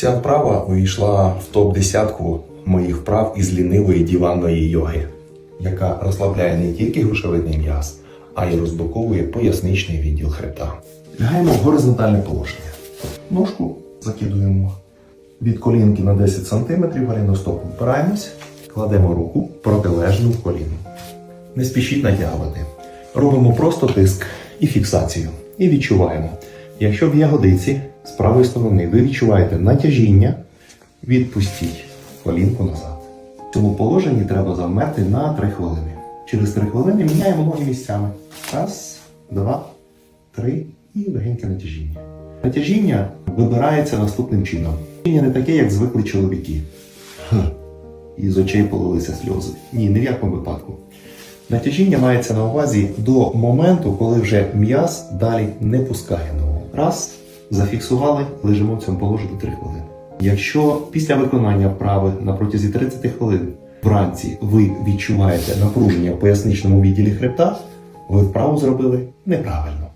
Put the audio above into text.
Ця вправа увійшла в топ-10 моїх вправ із лінивої диванної йоги, яка розслабляє не тільки грушевидний м'яз, а й розблоковує поясничний відділ хребта. Лягаємо в горизонтальне положення. Ножку закидуємо від колінки на 10 см, варіно стопу впираємось, кладемо руку протилежну в коліну. Не спішіть натягувати. Робимо просто тиск і фіксацію. І відчуваємо. Якщо в ягодиці з правої сторони ви відчуваєте натяжіння, відпустіть колінку назад. В цьому положенні треба завмерти на 3 хвилини. Через 3 хвилини міняємо ноги місцями. Раз, два, три і легеньке натяжіння. Натяжіння вибирається наступним чином. Натяжіння не таке, як звикли чоловіки. І з очей полилися сльози. Ні, ні в якому випадку. Натяжіння мається на увазі до моменту, коли вже м'яз далі не пускає. Раз, зафіксували, лежимо в цьому положенні 3 хвилини. Якщо після виконання вправи на протязі 30 хвилин вранці ви відчуваєте напруження в поясничному відділі хребта, ви вправу зробили неправильно.